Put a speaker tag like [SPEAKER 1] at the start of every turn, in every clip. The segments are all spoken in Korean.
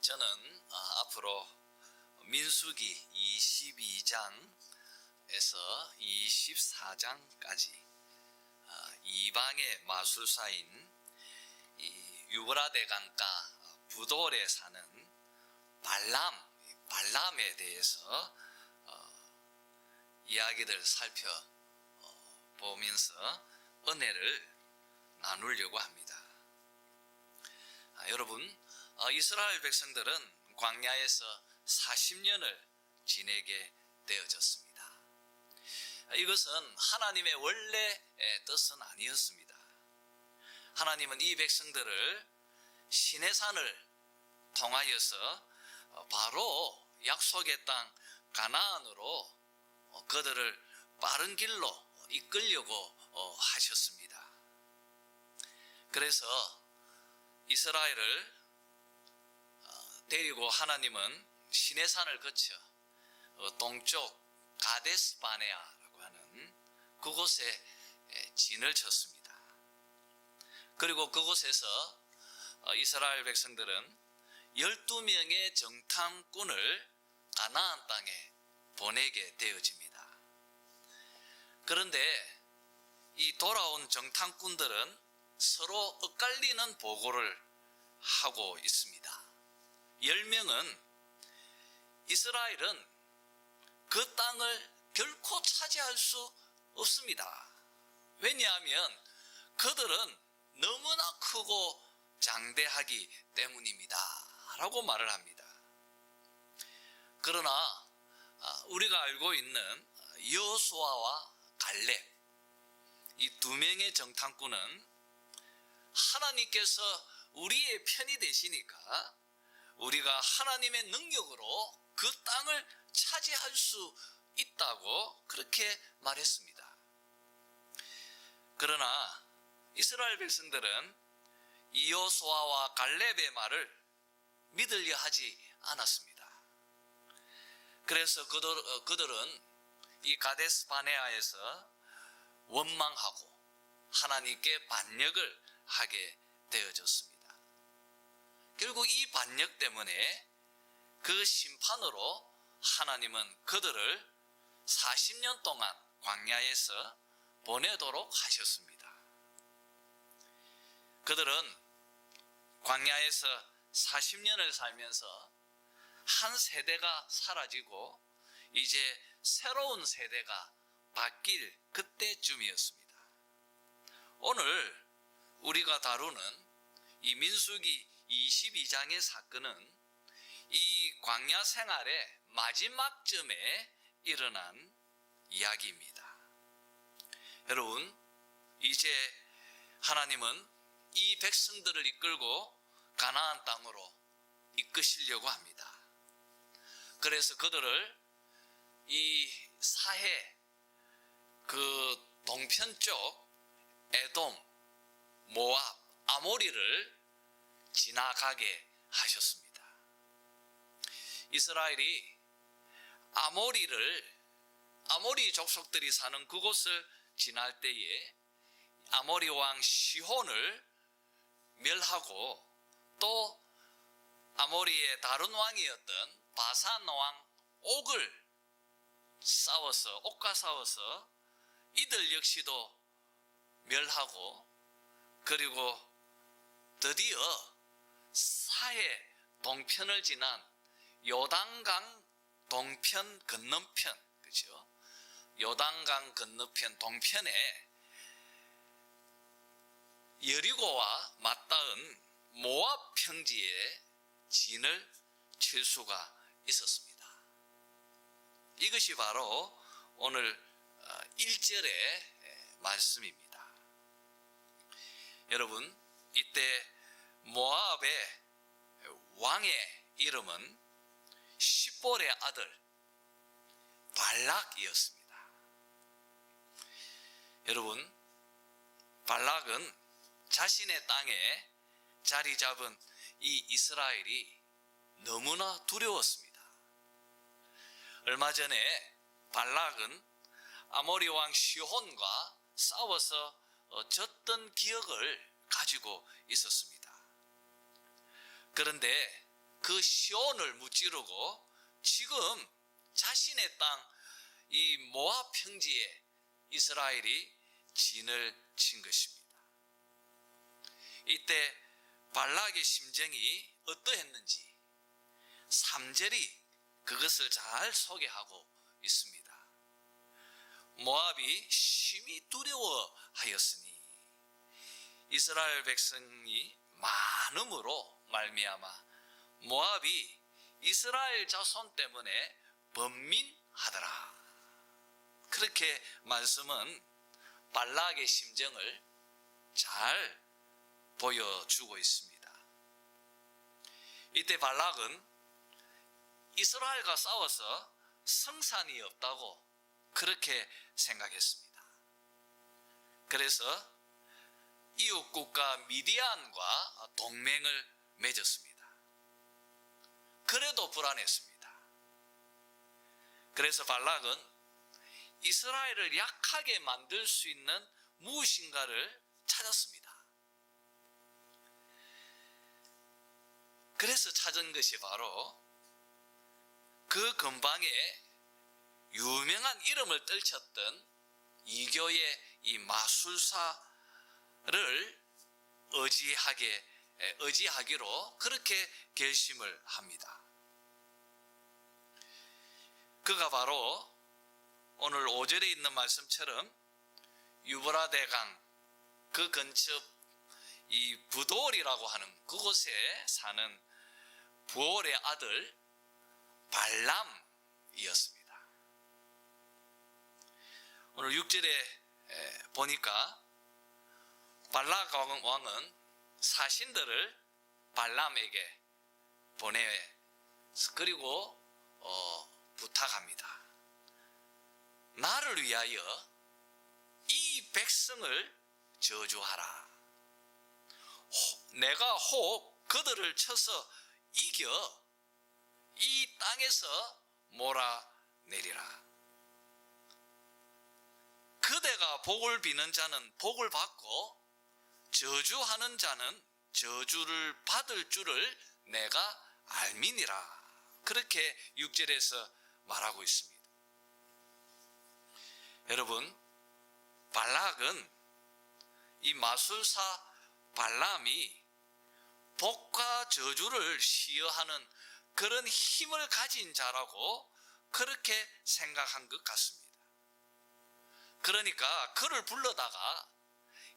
[SPEAKER 1] 저는 어, 앞으로 민수기 22장에서 24장까지 어, 이방의 마술사인 이 유브라데 강가 부돌에 사는 발람, 발람에 대해서 어, 이야기를 살펴보면서 은혜를 나누려고 합니다. 아, 여러분, 어, 이스라엘 백성들은 광야에서 40년을 지내게 되어졌습니다. 아, 이것은 하나님의 원래 뜻은 아니었습니다. 하나님은 이 백성들을 시내산을 통하여서 어, 바로 약속의 땅 가나안으로 어, 그들을 빠른 길로 이끌려고 어, 하셨습니다. 그래서 이스라엘을 데리고 하나님은 시내 산을 거쳐 동쪽 가데스 바네아라고 하는 그곳에 진을 쳤습니다. 그리고 그곳에서 이스라엘 백성들은 12명의 정탐꾼을 가나안 땅에 보내게 되어집니다. 그런데 이 돌아온 정탐꾼들은 서로 엇갈리는 보고를 하고 있습니다. 10명은 이스라엘은 그 땅을 결코 차지할 수 없습니다. 왜냐하면 그들은 너무나 크고 장대하기 때문입니다. 라고 말을 합니다. 그러나 아, 우리가 알고 있는 여호수아와 갈렙 이 두 명의 정탐꾼은 하나님께서 우리의 편이 되시니까 우리가 하나님의 능력으로 그 땅을 차지할 수 있다고 그렇게 말했습니다. 그러나 이스라엘 백성들은 이호수아와 갈렙의 말을 믿으려 하지 않았습니다. 그래서 그들, 어, 그들은 이 가데스 바네아에서 원망하고 하나님께 반역을 하게 되어졌습니다. 결국 이 반역 때문에 그 심판으로 하나님은 그들을 40년 동안 광야에서 보내도록 하셨습니다. 그들은 광야에서 40년을 살면서 한 세대가 사라지고 이제 새로운 세대가 바뀔 그때쯤이었습니다. 오늘 우리가 다루는 이 민수기 22장의 사건은 이 광야 생활의 마지막쯤에 일어난 이야기입니다. 여러분, 이제 하나님은 이 백성들을 이끌고 가나안 땅으로 이끄시려고 합니다. 그래서 그들을 이 사해 그 동편 쪽 에돔, 모압, 아모리를 지나가게 하셨습니다. 이스라엘이 아모리를 아모리 족속들이 사는 그곳을 지날 때에 아모리 왕 시혼을 멸하고 또 아모리의 다른 왕이었던 바산 왕 옥을 싸워서 옥과 싸워서 이들 역시도 멸하고 그리고 드디어 사해 동편을 지난 요단강 동편 건너편 그죠? 요단강 건너편 동편에 여리고와 맞닿은 모압 평지에 진을 칠 수가 있었습니다. 이것이 바로 오늘 1절의 말씀입니다. 여러분, 이때 모압의 왕의 이름은 시볼의 아들 발락이었습니다. 여러분, 발락은 자신의 땅에 자리 잡은 이 이스라엘이 너무나 두려웠습니다. 얼마 전에 발락은 아모리 왕 시혼과 싸워서 어, 졌던 기억을 가지고 있었습니다. 그런데 그 시온을 무찌르고 지금 자신의 땅 이 모압 평지에 이스라엘이 진을 친 것입니다. 이때 발락의 심정이 어떠했는지 3절이 그것을 잘 소개하고 있습니다. 모압이 심히 두려워하였으니 이스라엘 백성이 많음으로 말미암아 모압이 이스라엘 자손 때문에 번민하더라. 그렇게 말씀은 발락의 심정을 잘 보여주고 있습니다. 이때 발락은 이스라엘과 싸워서 성산이 없다고 그렇게 생각했습니다. 그래서 이웃 국가 미디안과 동맹을 맺었습니다. 그래도 불안했습니다. 그래서 발락은 이스라엘을 약하게 만들 수 있는 무엇인가를 찾았습니다. 그래서 찾은 것이 바로 그 근방에 유명한 이름을 떨쳤던 이교의 이 마술사를 의지하게 의지하기로 그렇게 결심을 합니다. 그가 바로 오늘 5절에 있는 말씀처럼 유브라데강 그 근처 이 부돌이라고 하는 그곳에 사는 부올의 아들 발람이었습니다. 오늘 6절에 보니까 발락 왕은 사신들을 발람에게 보내 그리고 어, 부탁합니다. 나를 위하여 이 백성을 저주하라. 내가 혹 그들을 쳐서 이겨 이 땅에서 몰아내리라. 그대가 복을 비는 자는 복을 받고 저주하는 자는 저주를 받을 줄을 내가 알미니라. 그렇게 6절에서 말하고 있습니다. 여러분, 발락은 이 마술사 발람이 복과 저주를 시여하는 그런 힘을 가진 자라고 그렇게 생각한 것 같습니다. 그러니까 그를 불러다가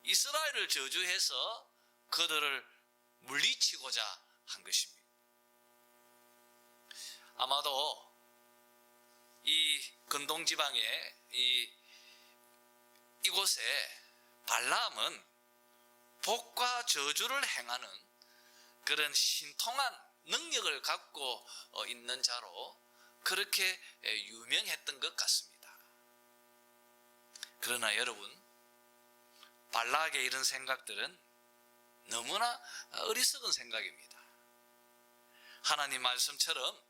[SPEAKER 1] 이스라엘을 저주해서 그들을 물리치고자 한 것입니다. 아마도 이 근동 지방의 이 이곳에 발람은 복과 저주를 행하는 그런 신통한 능력을 갖고 어, 있는 자로 그렇게 유명했던 것 같습니다. 그러나 여러분, 발락의 이런 생각들은 너무나 어리석은 생각입니다. 하나님 말씀처럼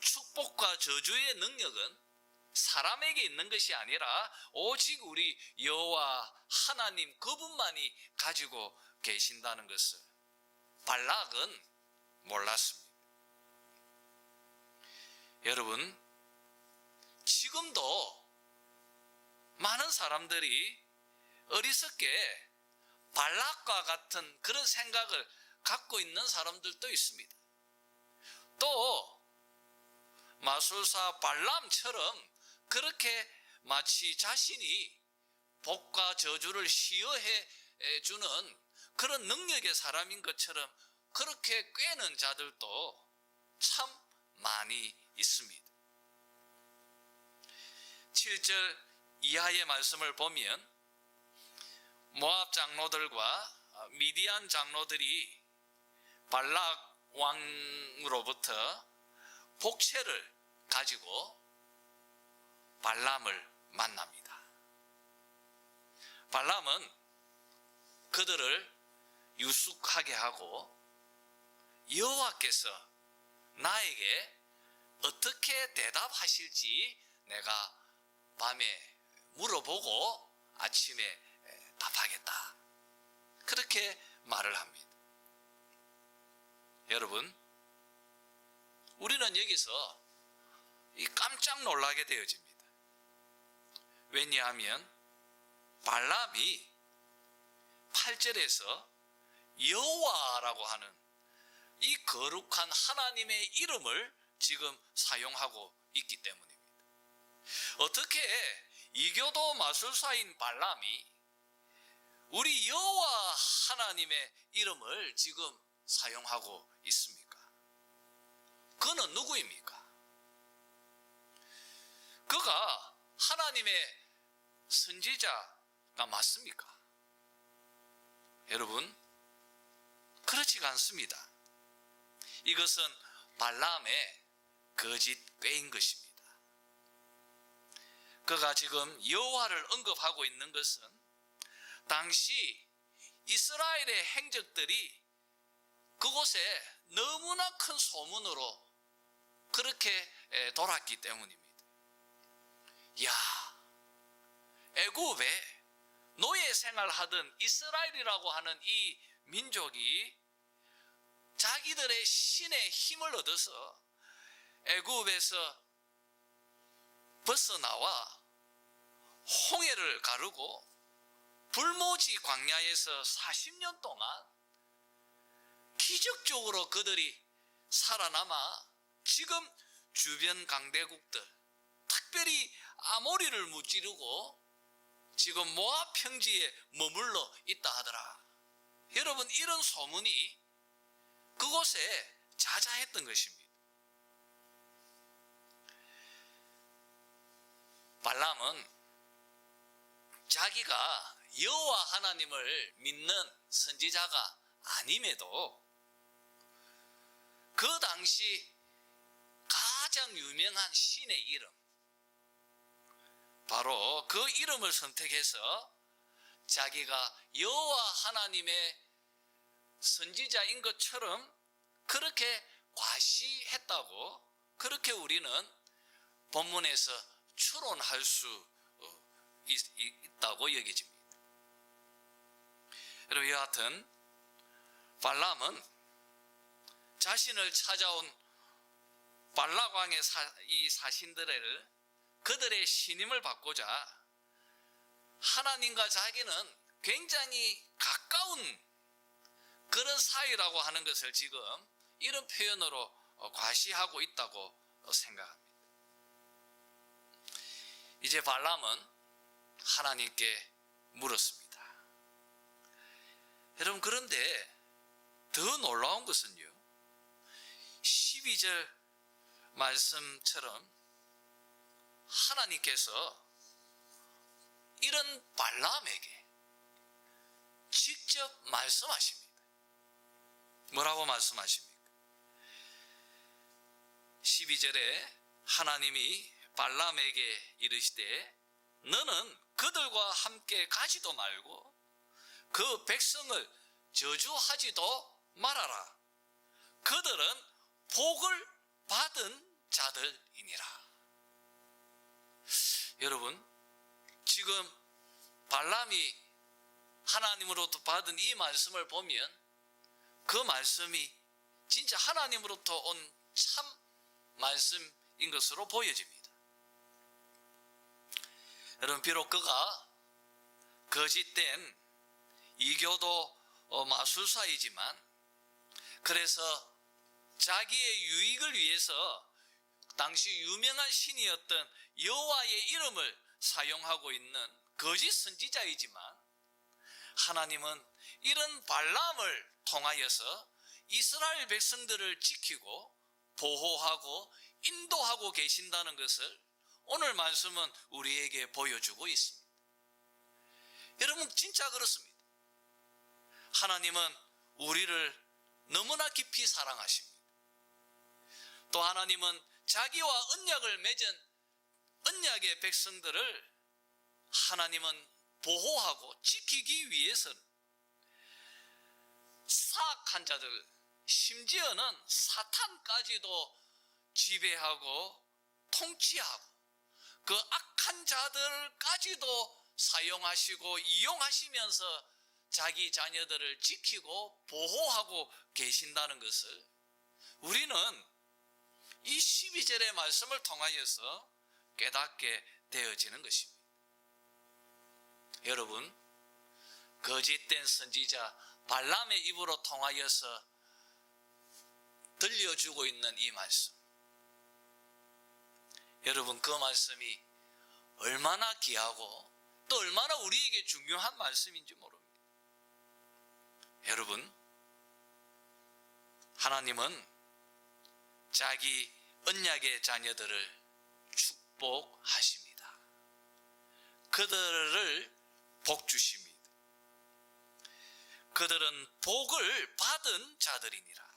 [SPEAKER 1] 축복과 저주의 능력은 사람에게 있는 것이 아니라 오직 우리 여호와 하나님 그분만이 가지고 계신다는 것을 발락은 몰랐습니다. 여러분, 지금도 많은 사람들이 어리석게 발락과 같은 그런 생각을 갖고 있는 사람들도 있습니다. 또 마술사 발람처럼 그렇게 마치 자신이 복과 저주를 시여해 주는 그런 능력의 사람인 것처럼 그렇게 꿰는 자들도 참 많이 있습니다. 7절 이하의 말씀을 보면 모압 장로들과 미디안 장로들이 발락 왕으로부터 복채를 가지고 발람을 만납니다. 발람은 그들을 유숙하게 하고 여호와께서 나에게 어떻게 대답하실지 내가 밤에 물어보고 아침에 답하겠다. 그렇게 말을 합니다. 여러분, 우리는 여기서 이 깜짝 놀라게 되어집니다. 왜냐하면 발람이 8절에서 여호와라고 하는 이 거룩한 하나님의 이름을 지금 사용하고 있기 때문입니다. 어떻게 이교도 마술사인 발람이 우리 여호와 하나님의 이름을 지금 사용하고 있습니까? 그는 누구입니까? 그가 하나님의 선지자가 맞습니까? 여러분, 그렇지가 않습니다. 이것은 발람의 거짓 꾀인 것입니다. 그가 지금 여호와를 언급하고 있는 것은 당시 이스라엘의 행적들이 그곳에 너무나 큰 소문으로 그렇게 돌았기 때문입니다. 야, 애굽에 노예 생활하던 이스라엘이라고 하는 이 민족이 자기들의 신의 힘을 얻어서 애굽에서 벗어나와 홍해를 가르고 불모지 광야에서 40년 동안 기적적으로 그들이 살아남아 지금 주변 강대국들 특별히 아모리를 무찌르고 지금 모압 평지에 머물러 있다 하더라. 여러분 이런 소문이 그곳에 자자했던 것입니다. 발람은 자기가 여호와 하나님을 믿는 선지자가 아님에도 그 당시 가장 유명한 신의 이름 바로 그 이름을 선택해서 자기가 여호와 하나님의 선지자인 것처럼 그렇게 과시했다고 그렇게 우리는 본문에서 추론할 수 있다고 여겨집니다. 여러분 여하튼 발람은 자신을 찾아온 발라광의 사, 이 사신들을 그들의 신임을 받고자 하나님과 자기는 굉장히 가까운 그런 사이라고 하는 것을 지금 이런 표현으로 과시하고 있다고 생각합니다. 이제 발람은 하나님께 물었습니다. 여러분 그런데 더 놀라운 것은요. 12절 말씀처럼 하나님께서 이런 발람에게 직접 말씀하십니다. 뭐라고 말씀하십니까? 12절에 하나님이 발람에게 이르시되 너는 그들과 함께 가지도 말고 그 백성을 저주하지도 말아라. 그들은 복을 받은 자들이니라. 여러분, 지금 발람이 하나님으로부터 받은 이 말씀을 보면 그 말씀이 진짜 하나님으로부터 온 참 말씀인 것으로 보여집니다. 여러분, 비록 그가 거짓된 이교도 어, 마술사이지만 그래서 자기의 유익을 위해서 당시 유명한 신이었던 여호와의 이름을 사용하고 있는 거짓 선지자이지만 하나님은 이런 발람을 통하여서 이스라엘 백성들을 지키고 보호하고 인도하고 계신다는 것을 오늘 말씀은 우리에게 보여주고 있습니다. 여러분 진짜 그렇습니다. 하나님은 우리를 너무나 깊이 사랑하십니다. 또 하나님은 자기와 언약을 맺은 언약의 백성들을 하나님은 보호하고 지키기 위해서는 사악한 자들, 심지어는 사탄까지도 지배하고 통치하고 그 악한 자들까지도 사용하시고 이용하시면서 자기 자녀들을 지키고 보호하고 계신다는 것을 우리는 이 13절의 말씀을 통하여서 깨닫게 되어지는 것입니다. 여러분, 거짓된 선지자 발람의 입으로 통하여서 들려주고 있는 이 말씀. 여러분, 그 말씀이 얼마나 귀하고 또 얼마나 우리에게 중요한 말씀인지 모릅니다. 여러분, 하나님은 자기 언약의 자녀들을 축복하십니다. 그들을 복 주십니다. 그들은 복을 받은 자들이니라.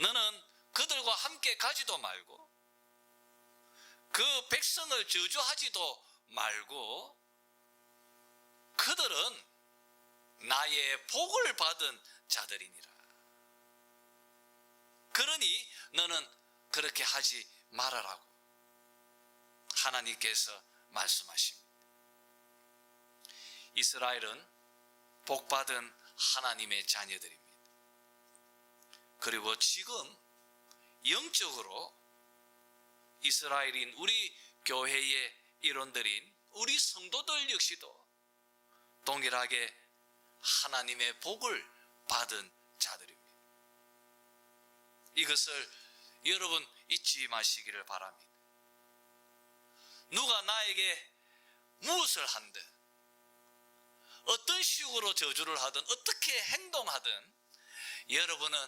[SPEAKER 1] 너는 그들과 함께 가지도 말고 그 백성을 저주하지도 말고 그들은 나의 복을 받은 자들이니라. 그러니 너는 그렇게 하지 말아라고 하나님께서 말씀하십니다. 이스라엘은 복받은 하나님의 자녀들입니다. 그리고 지금 영적으로 이스라엘인 우리 교회의 일원들인 우리 성도들 역시도 동일하게 하나님의 복을 받은 자들입니다. 이것을 여러분 잊지 마시기를 바랍니다. 누가 나에게 무엇을 한든 어떤 식으로 저주를 하든 어떻게 행동하든 여러분은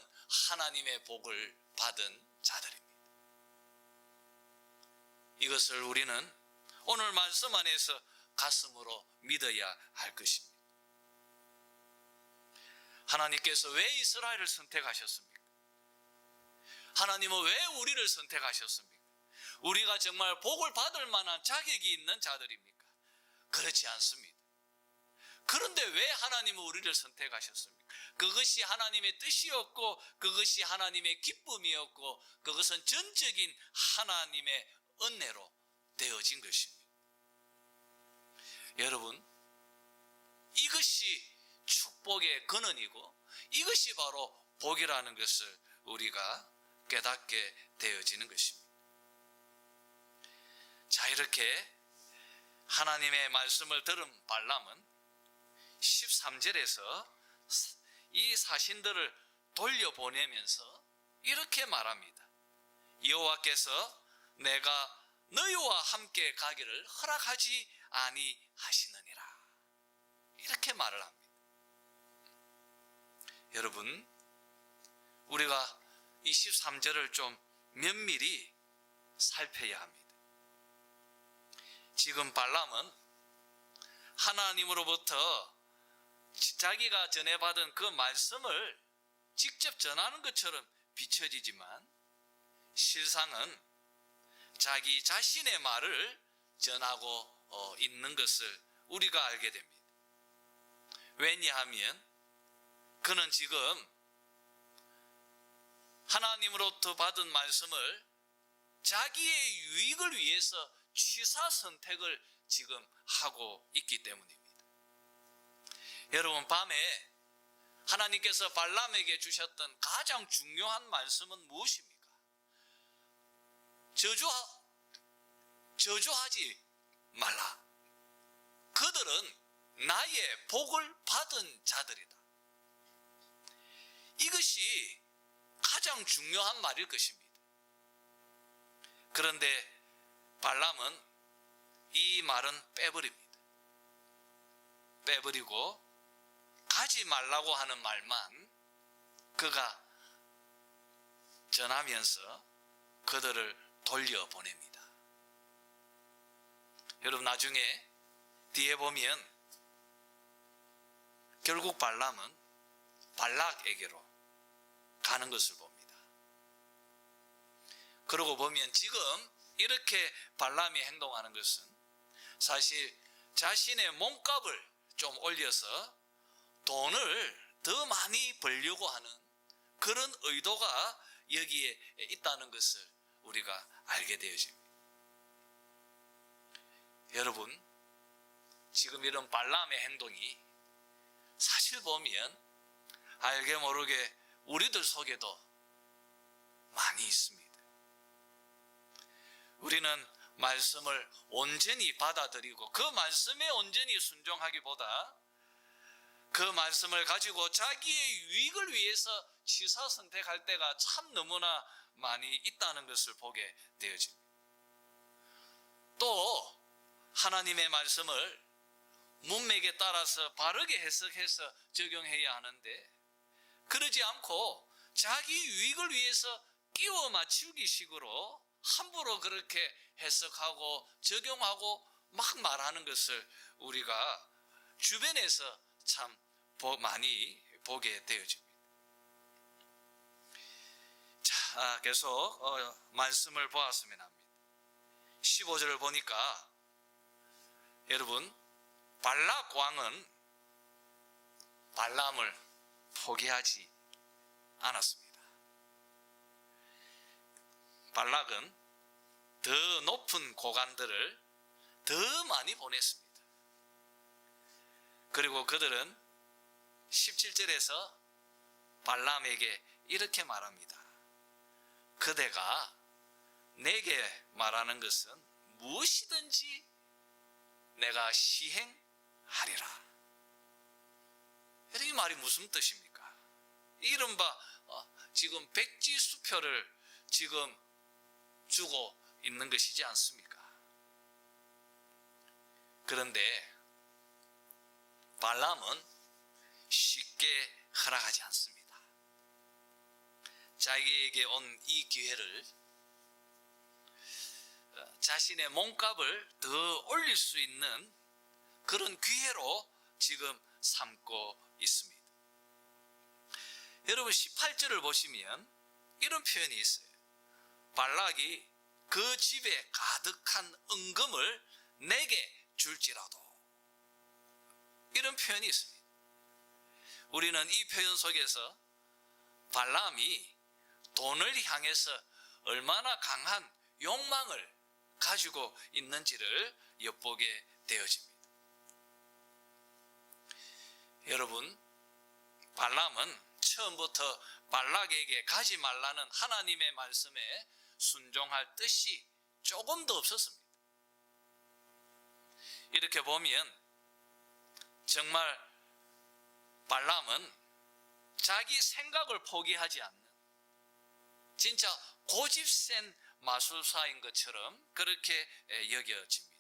[SPEAKER 1] 하나님의 복을 받은 자들입니다. 이것을 우리는 오늘 말씀 안에서 가슴으로 믿어야 할 것입니다. 하나님께서 왜 이스라엘을 선택하셨습니까? 하나님은 왜 우리를 선택하셨습니까? 우리가 정말 복을 받을 만한 자격이 있는 자들입니까? 그렇지 않습니다. 그런데 왜 하나님은 우리를 선택하셨습니까? 그것이 하나님의 뜻이었고, 그것이 하나님의 기쁨이었고, 그것은 전적인 하나님의 은혜로 되어진 것입니다. 여러분, 이것이 축복의 근원이고, 이것이 바로 복이라는 것을 우리가 깨닫게 되어지는 것입니다. 자, 이렇게 하나님의 말씀을 들은 발람은 13절에서 이 사신들을 돌려보내면서 이렇게 말합니다. 여호와께서 내가 너희와 함께 가기를 허락하지 아니하시느니라. 이렇게 말을 합니다. 여러분, 우리가 이 13절을 좀 면밀히 살펴야 합니다. 지금 발람은 하나님으로부터 자기가 전해받은 그 말씀을 직접 전하는 것처럼 비춰지지만 실상은 자기 자신의 말을 전하고 어, 있는 것을 우리가 알게 됩니다. 왜냐하면 그는 지금 하나님으로부터 받은 말씀을 자기의 유익을 위해서 취사 선택을 지금 하고 있기 때문입니다. 여러분 밤에 하나님께서 발람에게 주셨던 가장 중요한 말씀은 무엇입니까? 저주 저주하지 말라. 그들은 나의 복을 받은 자들이다. 이것이 가장 중요한 말일 것입니다. 그런데 발람은 이 말은 빼버립니다. 빼버리고 가지 말라고 하는 말만 그가 전하면서 그들을 돌려보냅니다. 여러분 나중에 뒤에 보면 결국 발람은 발락에게로 가는 것을 봅니다. 그러고 보면 지금 이렇게 발람이 행동하는 것은 사실 자신의 몸값을 좀 올려서 돈을 더 많이 벌려고 하는 그런 의도가 여기에 있다는 것을 우리가 알게 되어집니다. 여러분, 지금 이런 발람의 행동이 사실 보면 알게 모르게 우리들 속에도 많이 있습니다. 우리는 말씀을 온전히 받아들이고 그 말씀에 온전히 순종하기보다 그 말씀을 가지고 자기의 유익을 위해서 취사 선택할 때가 참 너무나 많이 있다는 것을 보게 되어집니다. 또 하나님의 말씀을 문맥에 따라서 바르게 해석해서 적용해야 하는데 그러지 않고 자기 유익을 위해서 끼워 맞추기 식으로 함부로 그렇게 해석하고 적용하고 막 말하는 것을 우리가 주변에서 참 보- 많이 보게 되어집니다. 자, 계속 어, 말씀을 보았으면 합니다. 15절을 보니까 여러분 발락 왕은 발람을 포기하지 않았습니다. 발락은 더 높은 고관들을 더 많이 보냈습니다. 그리고 그들은 17절에서 발람에게 이렇게 말합니다. 그대가 내게 말하는 것은 무엇이든지 내가 시행하리라. 이 말이 무슨 뜻입니까? 이른바 어, 지금 백지 수표를 지금 주고 있는 것이지 않습니까? 그런데 발람은 쉽게 허락하지 않습니다. 자기에게 온 이 기회를 어, 자신의 몸값을 더 올릴 수 있는 그런 기회로 지금 삼고 있습니다. 여러분 18절을 보시면 이런 표현이 있어요. 발락이 그 집에 가득한 은금을 내게 줄지라도 이런 표현이 있습니다. 우리는 이 표현 속에서 발람이 돈을 향해서 얼마나 강한 욕망을 가지고 있는지를 엿보게 되어집니다. 여러분, 발람은 처음부터 발락에게 가지 말라는 하나님의 말씀에 순종할 뜻이 조금도 없었습니다. 이렇게 보면 정말 발람은 자기 생각을 포기하지 않는 진짜 고집 센 마술사인 것처럼 그렇게 여겨집니다.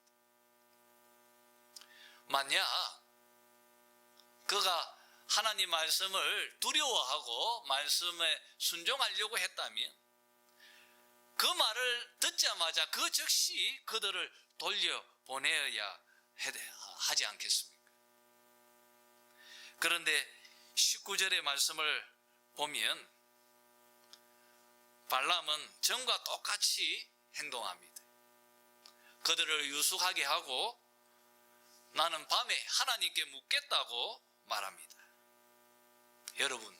[SPEAKER 1] 만약 그가 하나님 말씀을 두려워하고 말씀에 순종하려고 했다면 그 말을 듣자마자 그 즉시 그들을 돌려보내어야 하지 않겠습니까? 그런데 19절의 말씀을 보면 발람은 전과 똑같이 행동합니다. 그들을 유숙하게 하고 나는 밤에 하나님께 묻겠다고 말합니다. 여러분,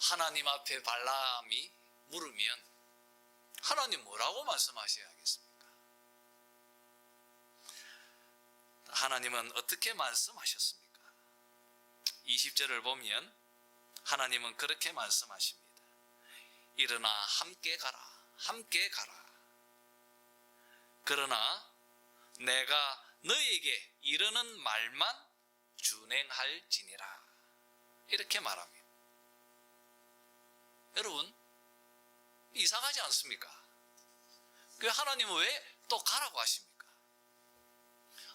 [SPEAKER 1] 하나님 앞에 발람이 물으면 하나님 뭐라고 말씀하셔야 하겠습니까? 하나님은 어떻게 말씀하셨습니까? 20절을 보면 하나님은 그렇게 말씀하십니다. 일어나 함께 가라. 함께 가라. 그러나 내가 너에게 이르는 말만 준행할지니라. 이렇게 말합니다. 여러분, 이상하지 않습니까? 그 하나님은 왜 또 가라고 하십니까?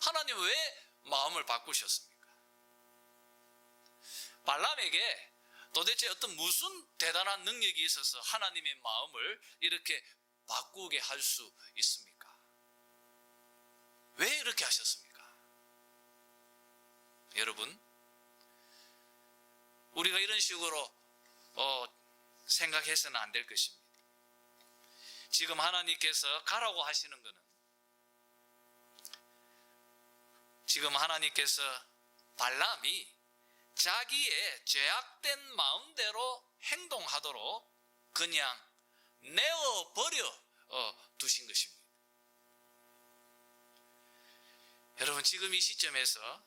[SPEAKER 1] 하나님은 왜 마음을 바꾸셨습니까? 발람에게 도대체 어떤 무슨 대단한 능력이 있어서 하나님의 마음을 이렇게 바꾸게 할 수 있습니까? 왜 이렇게 하셨습니까? 여러분, 우리가 이런 식으로 어, 생각해서는 안 될 것입니다. 지금 하나님께서 가라고 하시는 것은 지금 하나님께서 발람이 자기의 죄악된 마음대로 행동하도록 그냥 내어버려 어, 두신 것입니다. 여러분 지금 이 시점에서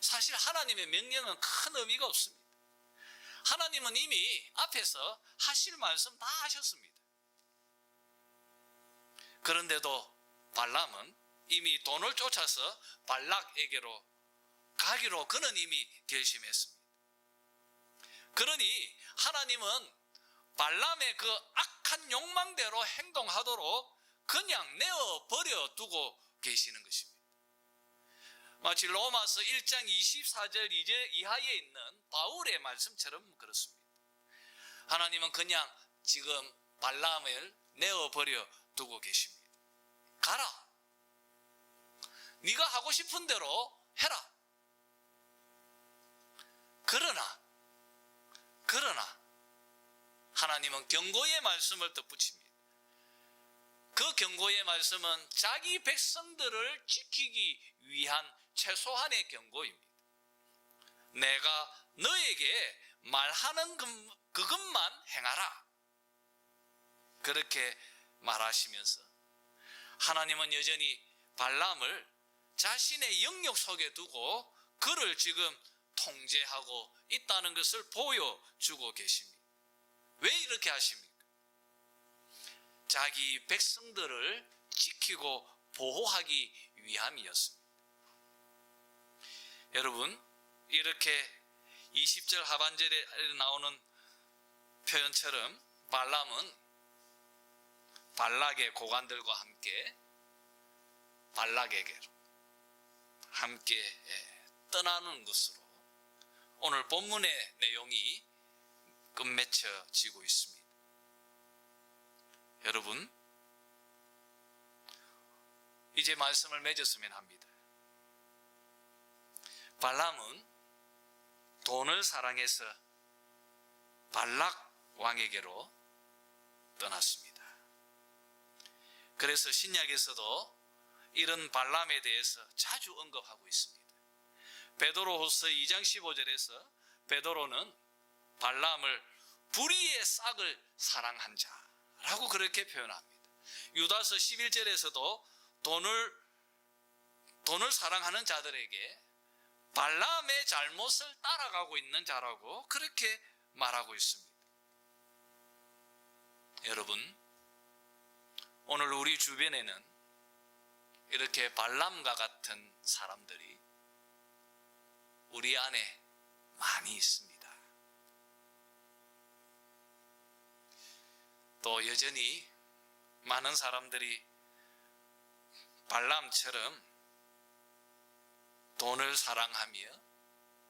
[SPEAKER 1] 사실 하나님의 명령은 큰 의미가 없습니다. 하나님은 이미 앞에서 하실 말씀 다 하셨습니다. 그런데도 발람은 이미 돈을 쫓아서 발락에게로 가기로 그는 이미 결심했습니다. 그러니 하나님은 발람의 그 악한 욕망대로 행동하도록 그냥 내어 버려 두고 계시는 것입니다. 마치 로마서 1장 24절 이하에 있는 바울의 말씀처럼 그렇습니다. 하나님은 그냥 지금 발람을 내어 버려 두고 계십니다. 가라. 네가 하고 싶은 대로 해라. 그러나 그러나 하나님은 경고의 말씀을 덧붙입니다. 그 경고의 말씀은 자기 백성들을 지키기 위한 최소한의 경고입니다. 내가 너에게 말하는 그- 그것만 행하라. 그렇게 말하시면서 하나님은 여전히 발람을 자신의 영역 속에 두고 그를 지금 통제하고 있다는 것을 보여주고 계십니다. 왜 이렇게 하십니까? 자기 백성들을 지키고 보호하기 위함이었습니다. 여러분, 이렇게 20절 하반절에 나오는 표현처럼 발람은 발락의 고관들과 함께 발락에게로 함께 예, 떠나는 것으로 오늘 본문의 내용이 끝맺혀지고 있습니다. 여러분, 이제 말씀을 맺었으면 합니다. 발람은 돈을 사랑해서 발락 왕에게로 떠났습니다. 그래서 신약에서도 이런 발람에 대해서 자주 언급하고 있습니다. 베드로후서 2장 15절에서 베드로는 발람을 불의의 싹을 사랑한 자라고 그렇게 표현합니다. 유다서 11절에서도 돈을 돈을 사랑하는 자들에게 발람의 잘못을 따라가고 있는 자라고 그렇게 말하고 있습니다. 여러분, 오늘 우리 주변에는 이렇게 발람과 같은 사람들이 우리 안에 많이 있습니다. 또 여전히 많은 사람들이 발람처럼 돈을 사랑하며